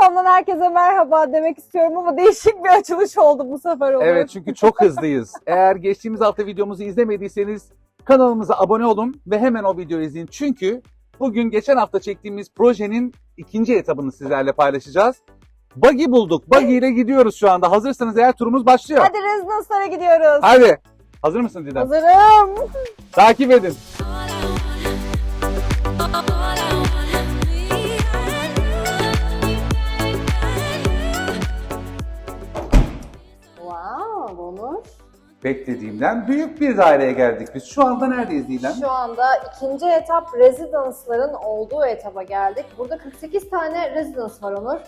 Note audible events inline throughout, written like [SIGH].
ortamdan herkese merhaba demek istiyorum ama değişik bir açılış oldu bu sefer Onur. Evet çünkü çok hızlıyız. [LAUGHS] Eğer geçtiğimiz hafta videomuzu izlemediyseniz kanalımıza abone olun ve hemen o videoyu izleyin. Çünkü bugün geçen hafta çektiğimiz projenin ikinci etabını sizlerle paylaşacağız. Buggy bulduk. Buggy ile gidiyoruz şu anda. Hazırsanız eğer turumuz başlıyor. Hadi rezidanslara gidiyoruz. Hadi. Hazır mısın Didem? Hazırım. Takip edin. Beklediğimden büyük bir daireye geldik biz. Şu anda neredeyiz Didem? Şu anda ikinci etap rezidansların olduğu etaba geldik. Burada 48 tane rezidans var Onur.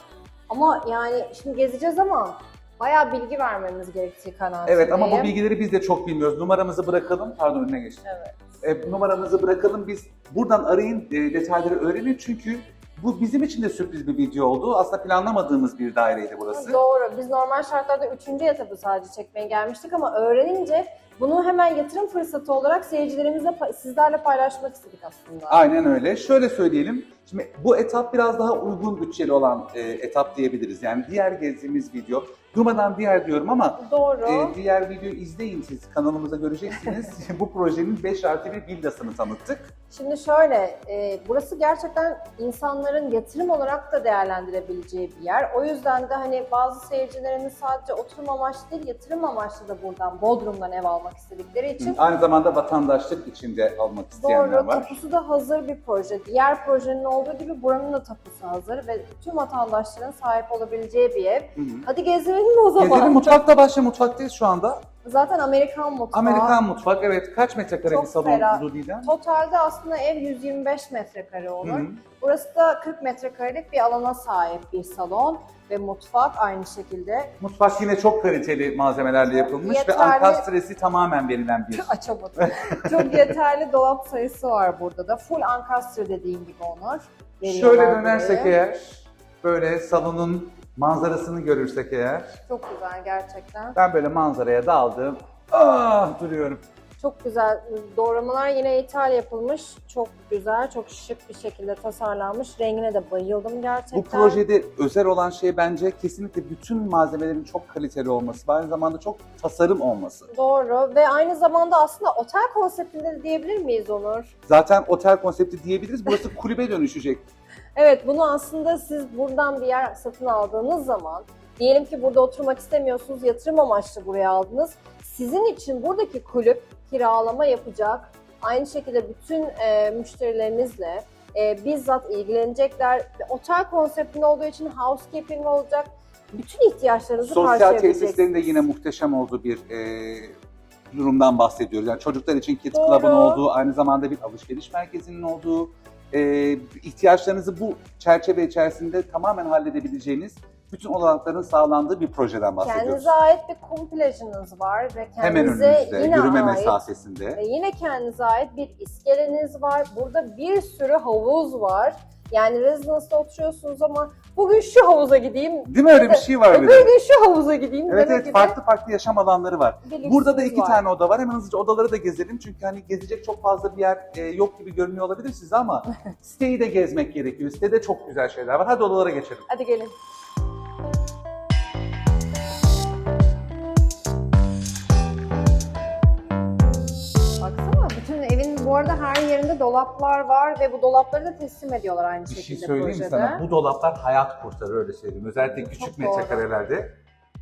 Ama yani şimdi gezeceğiz ama bayağı bilgi vermemiz gerektiği kanaatindeyim. Evet ama bu bilgileri biz de çok bilmiyoruz. Numaramızı bırakalım. Pardon önüne geçtim. Evet. E, numaramızı bırakalım. Biz buradan arayın e, detayları öğrenin. Çünkü bu bizim için de sürpriz bir video oldu. Aslında planlamadığımız bir daireydi burası. Doğru. Biz normal şartlarda üçüncü etabı sadece çekmeye gelmiştik ama öğrenince bunu hemen yatırım fırsatı olarak seyircilerimizle, sizlerle paylaşmak istedik aslında. Aynen öyle. Şöyle söyleyelim. Şimdi bu etap biraz daha uygun bütçeli olan e, etap diyebiliriz. Yani diğer gezdiğimiz video. Durmadan diğer diyorum ama Doğru. e, diğer videoyu izleyin siz. Kanalımıza göreceksiniz. [LAUGHS] bu projenin 5 artı 1 villasını tanıttık. Şimdi şöyle, e, burası gerçekten insanların yatırım olarak da değerlendirebileceği bir yer. O yüzden de hani bazı seyircilerimiz sadece oturum amaçlı değil, yatırım amaçlı da buradan Bodrum'dan ev almak istedikleri için Aynı zamanda vatandaşlık içinde almak isteyenler Doğru, var. tapusu da hazır bir proje. Diğer projenin olduğu gibi buranın da tapusu hazır ve tüm vatandaşların sahip olabileceği bir ev. Hı hı. Hadi gezelim mi o zaman? Gezelim mutfakta başla mutfaktayız şu anda. Zaten Amerikan mutfağı. Amerikan mutfak evet kaç metrekare Çok bir salon Didem? Totalde aslında ev 125 metrekare olur. Hı hı. Burası da 40 metrekarelik bir alana sahip bir salon ve mutfak aynı şekilde. Mutfak yine çok kaliteli malzemelerle yapılmış ve Yeterli. ankastresi tamamen verilen bir. [LAUGHS] Açamadım. Çok yeterli dolap sayısı var burada da. Full ankastre dediğin gibi Onur. Şöyle dönersek burayı. eğer, böyle salonun manzarasını görürsek eğer, Çok güzel gerçekten. ben böyle manzaraya daldım. Ah duruyorum. Çok güzel. Doğramalar yine ithal yapılmış. Çok güzel, çok şık bir şekilde tasarlanmış. Rengine de bayıldım gerçekten. Bu projede özel olan şey bence kesinlikle bütün malzemelerin çok kaliteli olması aynı zamanda çok tasarım olması. Doğru ve aynı zamanda aslında otel konseptinde de diyebilir miyiz Onur? Zaten otel konsepti diyebiliriz. Burası [LAUGHS] kulübe dönüşecek. Evet bunu aslında siz buradan bir yer satın aldığınız zaman diyelim ki burada oturmak istemiyorsunuz yatırım amaçlı buraya aldınız. Sizin için buradaki kulüp kiralama yapacak. Aynı şekilde bütün e, müşterilerinizle e, bizzat ilgilenecekler. Otel konseptinde olduğu için housekeeping olacak. Bütün ihtiyaçlarınızı Sosyal tesislerin de yine muhteşem olduğu bir e, durumdan bahsediyoruz. Yani çocuklar için Kids Doğru. Club'ın olduğu, aynı zamanda bir alışveriş merkezinin olduğu, e, ihtiyaçlarınızı bu çerçeve içerisinde tamamen halledebileceğiniz bütün olanakların sağlandığı bir projeden bahsediyoruz. Kendinize ait bir kum plajınız var ve Hemen kendinize önünüzde, yine yürüme ait mesafesinde. Ve yine kendinize ait bir iskeleniz var. Burada bir sürü havuz var. Yani residence'da oturuyorsunuz ama bugün şu havuza gideyim, Değil mi öyle bir şey var öbür gün şu havuza gideyim Evet evet gibi farklı farklı yaşam alanları var. Burada da iki var. tane oda var. Hemen hızlıca odaları da gezelim. Çünkü hani gezecek çok fazla bir yer e, yok gibi görünüyor olabilir size ama [LAUGHS] siteyi de gezmek gerekiyor. Sitede çok güzel şeyler var. Hadi odalara geçelim. Hadi gelin. Bu arada her yerinde dolaplar var ve bu dolapları da teslim ediyorlar aynı Bir şekilde şey söyleyeyim projede. sana? Bu dolaplar hayat kurtarır öyle söyleyeyim. Özellikle Çok küçük doğru. metrekarelerde.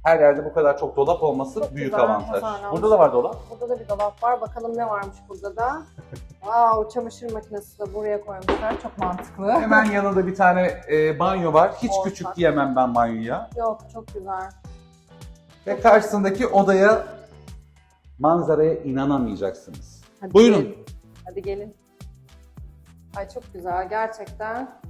Her yerde bu kadar çok dolap olması Çok büyük güzel avantaj. Burada da var dolap. Burada da bir dolap var. Bakalım ne varmış burada da. [LAUGHS] Wow, çamaşır makinesi de buraya koymuşlar. Çok mantıklı. Hemen yanında bir tane e, banyo var. Hiç Ortak. küçük diyemem ben banyoya. Yok, çok güzel. Ve karşısındaki odaya manzaraya inanamayacaksınız. Hadi Buyurun. Hadi gelin. Ay çok güzel gerçekten.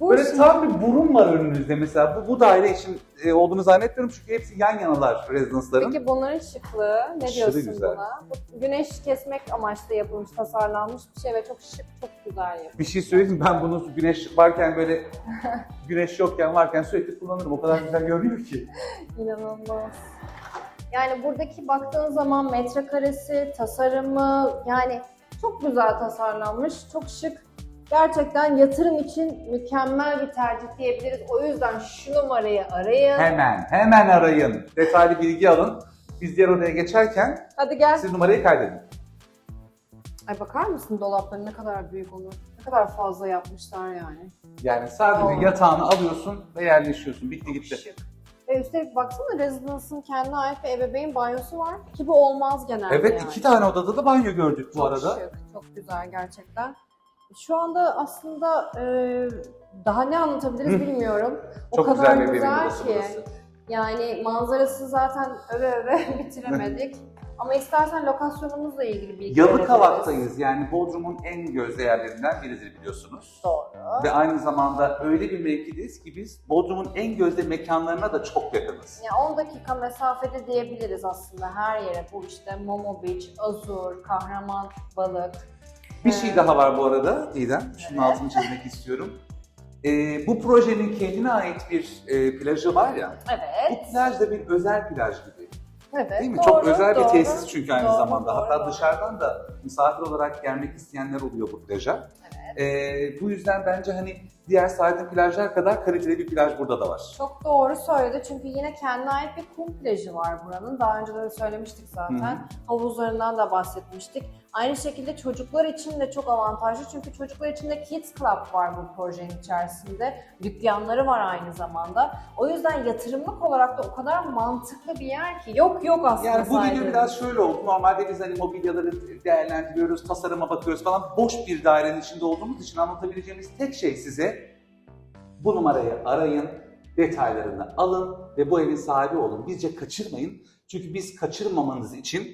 Bu Böyle şimdi- tam bir burun var önünüzde mesela. Bu, bu daire için e, olduğunu zannetmiyorum çünkü hepsi yan yanalar rezidansların. Peki bunların şıklığı ne Aşırı diyorsun güzel. buna? Bu güneş kesmek amaçlı yapılmış, tasarlanmış bir şey ve çok şık, çok güzel yapılmış. Bir şey söyleyeyim mi? Ben bunu güneş varken böyle [LAUGHS] güneş yokken varken sürekli kullanırım. O kadar güzel görünüyor ki. İnanılmaz. Yani buradaki baktığın zaman metrekaresi, tasarımı yani çok güzel tasarlanmış, çok şık. Gerçekten yatırım için mükemmel bir tercih diyebiliriz. O yüzden şu numarayı arayın. Hemen, hemen arayın. Detaylı bilgi alın. Biz diğer odaya geçerken Hadi gel. siz numarayı kaydedin. Ay bakar mısın dolapları ne kadar büyük olur. Ne kadar fazla yapmışlar yani. Yani sadece Tamam. yatağını alıyorsun ve yerleşiyorsun. Bitti gitti. Şık. Ve üstelik baksana Residence'ın kendine ait bir ebeveyn banyosu var. Ki bu olmaz genelde Evet yani. iki tane odada da banyo gördük bu Çok arada. şık, çok güzel gerçekten. Şu anda aslında e, daha ne anlatabiliriz bilmiyorum. O Çok kadar güzel güzel, ki. burası. Yani manzarası zaten öve öve [LAUGHS] bitiremedik. Ama istersen lokasyonumuzla ilgili bilgi. Yalıkavak'tayız. Yani Bodrum'un en gözde yerlerinden biridir biliyorsunuz. Doğru. Ve aynı zamanda öyle bir mevkideyiz ki biz Bodrum'un en gözde mekanlarına da çok yakınız. Ya 10 dakika mesafede diyebiliriz aslında her yere. Bu işte Momo Beach, Azur, Kahraman Balık. Bir şey daha var bu arada Didem. Şunun Evet. altını çizmek istiyorum. Ee, bu projenin kendine ait bir e, plajı var ya. Bu Evet. plaj da bir özel plaj gibi. Evet. Değil mi? doğru, Çok özel bir doğru. tesis çünkü aynı Doğru, zamanda. doğru, Hatta doğru. dışarıdan da misafir olarak gelmek isteyenler oluyor bu plaja. Ee, bu yüzden bence hani diğer saydığım plajlar kadar kaliteli bir plaj burada da var. Çok doğru söyledi çünkü yine kendine ait bir kum plajı var buranın. Daha önce de söylemiştik zaten. Hı Havuzlarından da bahsetmiştik. Aynı şekilde çocuklar için de çok avantajlı çünkü çocuklar için de Kids Club var bu projenin içerisinde. Dükkanları var aynı zamanda. O yüzden yatırımlık olarak da o kadar mantıklı bir yer ki. Yok yok aslında Yani bu video saydığım. biraz şöyle oldu. Normalde biz hani mobilyaları değerlendiriyoruz, tasarıma bakıyoruz falan. Boş bir dairenin içinde olduğumuz için anlatabileceğimiz tek şey size bu numarayı arayın, detaylarını alın ve bu evin sahibi olun. Bizce kaçırmayın. Çünkü biz kaçırmamanız için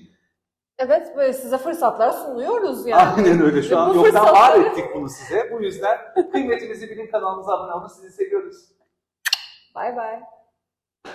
Evet böyle size fırsatlar sunuyoruz yani. aynen öyle şu an Bu yoktan fırsatları- var ettik bunu size. Bu yüzden kıymetinizi bilin kanalımıza abone olun. Sizi seviyoruz. Bay bay.